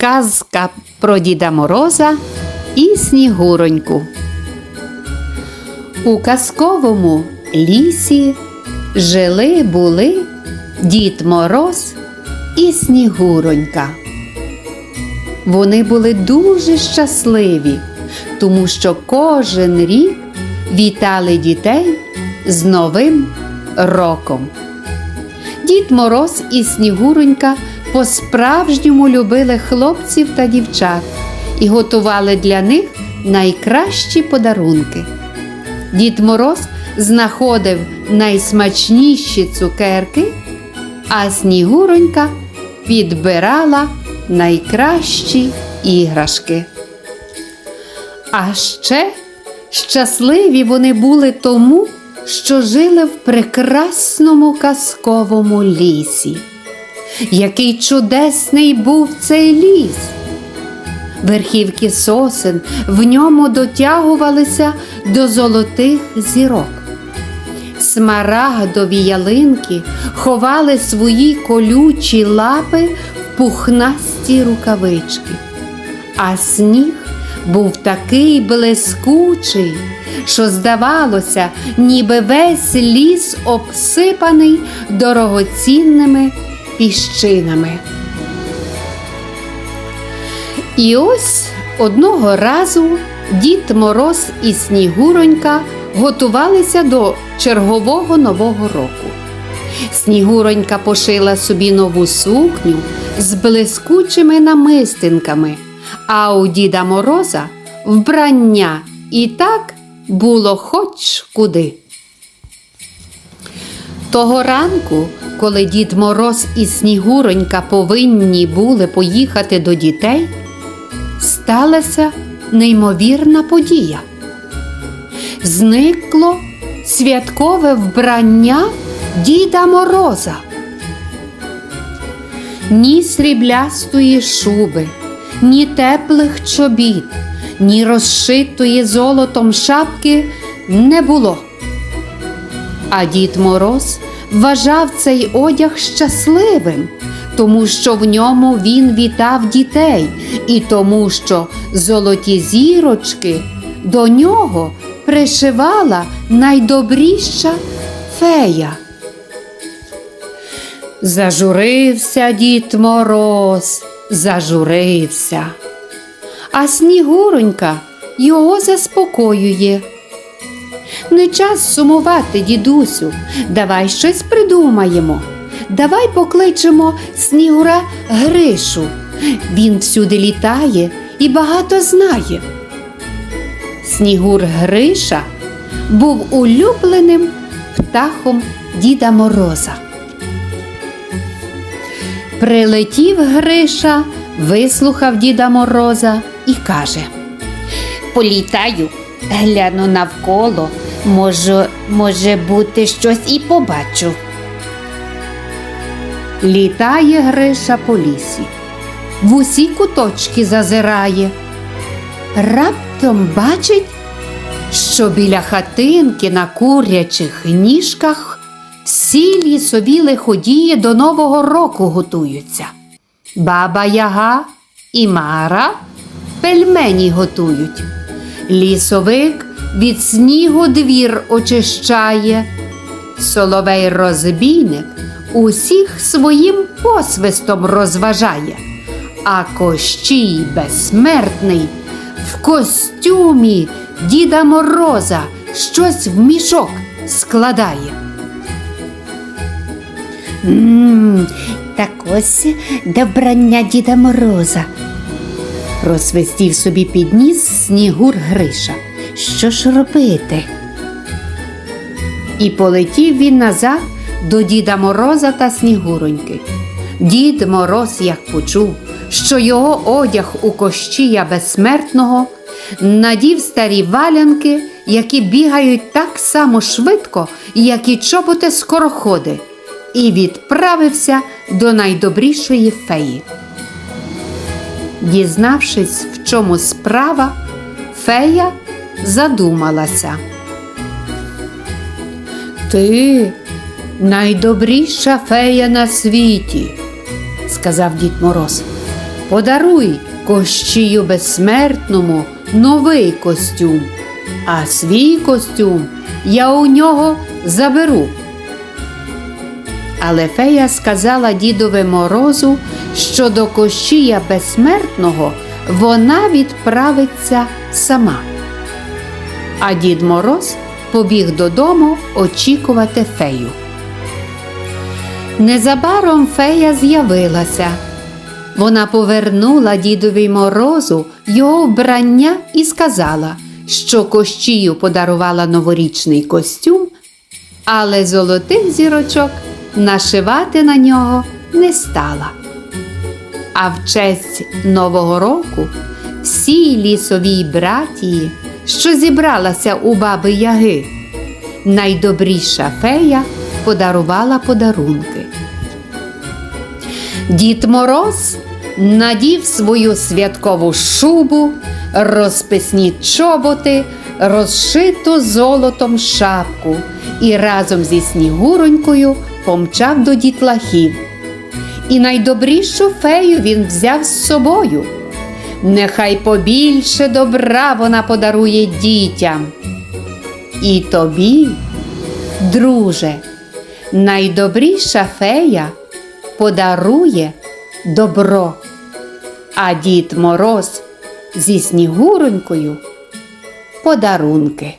Казка про Діда Мороза і Снігуроньку. У казковому лісі жили були Дід Мороз і Снігуронька. Вони були дуже щасливі, тому що кожен рік вітали дітей з Новим роком. Дід Мороз і Снігуронька по-справжньому любили хлопців та дівчат і готували для них найкращі подарунки. Дід Мороз знаходив найсмачніші цукерки, а Снігуронька підбирала найкращі іграшки. А ще щасливі вони були тому, що жили в прекрасному казковому лісі. Який чудесний був цей ліс! Верхівки сосен в ньому дотягувалися до золотих зірок. Смарагдові ялинки ховали свої колючі лапи в пухнасті рукавички, а сніг був такий блискучий, що, здавалося, ніби весь ліс обсипаний дорогоцінними піщинами. І ось одного разу дід Мороз і Снігуронька готувалися до чергового нового року. Снігуронька пошила собі нову сукню з блискучими намистинками, а у Діда Мороза вбрання і так було хоч куди. Того ранку, коли Дід Мороз і Снігуронька повинні були поїхати до дітей, сталася неймовірна подія. Зникло святкове вбрання Діда Мороза. Ні сріблястої шуби, ні теплих чобіт, ні розшитої золотом шапки не було. А Дід Мороз вважав цей одяг щасливим, тому що в ньому він вітав дітей, і тому, що золоті зірочки до нього пришивала найдобріша фея. Зажурився дід Мороз, зажурився, а Снігуронька його заспокоює. Не час сумувати, дідусю, давай щось придумаємо. Давай покличемо Снігура Гришу. Він всюди літає і багато знає. Снігур Гриша був улюбленим птахом Діда Мороза. Прилетів Гриша, вислухав Діда Мороза і каже Політаю, гляну навколо, може, може бути щось і побачу. Літає Гриша по лісі, в усі куточки зазирає. Раптом бачить, що біля хатинки на курячих ніжках всі лісові лиходії до Нового року готуються. Баба Яга і Мара пельмені готують. Лісовик від снігу двір очищає. Соловей розбійник усіх своїм посвистом розважає, а Кощій безсмертний в костюмі Діда Мороза щось в мішок складає. Мм, так ось добрання Діда Мороза. Просвистів собі під ніс Снігур Гриша. Що ж робити? І полетів він назад до Діда Мороза та Снігуроньки. Дід Мороз як почув, що його одяг у кощія безсмертного, надів старі валянки, які бігають так само швидко, як і чоботи скороходи, і відправився до найдобрішої феї. Дізнавшись, в чому справа, фея задумалася. Ти найдобріша фея на світі, сказав дід Мороз. Подаруй кощію безсмертному новий костюм, а свій костюм я у нього заберу. Але фея сказала дідові морозу, що до кощія безсмертного вона відправиться сама. А дід Мороз побіг додому очікувати фею. Незабаром фея з'явилася. Вона повернула дідові морозу його вбрання і сказала, що кощію подарувала новорічний костюм, але золотих зірочок нашивати на нього не стала. А в честь Нового року всій лісовій братії, що зібралася у баби Яги, найдобріша фея подарувала подарунки. Дід Мороз надів свою святкову шубу, розписні чоботи, розшиту золотом шапку і разом зі Снігуронькою помчав до дітлахів. І найдобрішу фею він взяв з собою. Нехай побільше добра вона подарує дітям. І тобі, друже, найдобріша фея подарує добро, а дід Мороз зі Снігуронькою подарунки.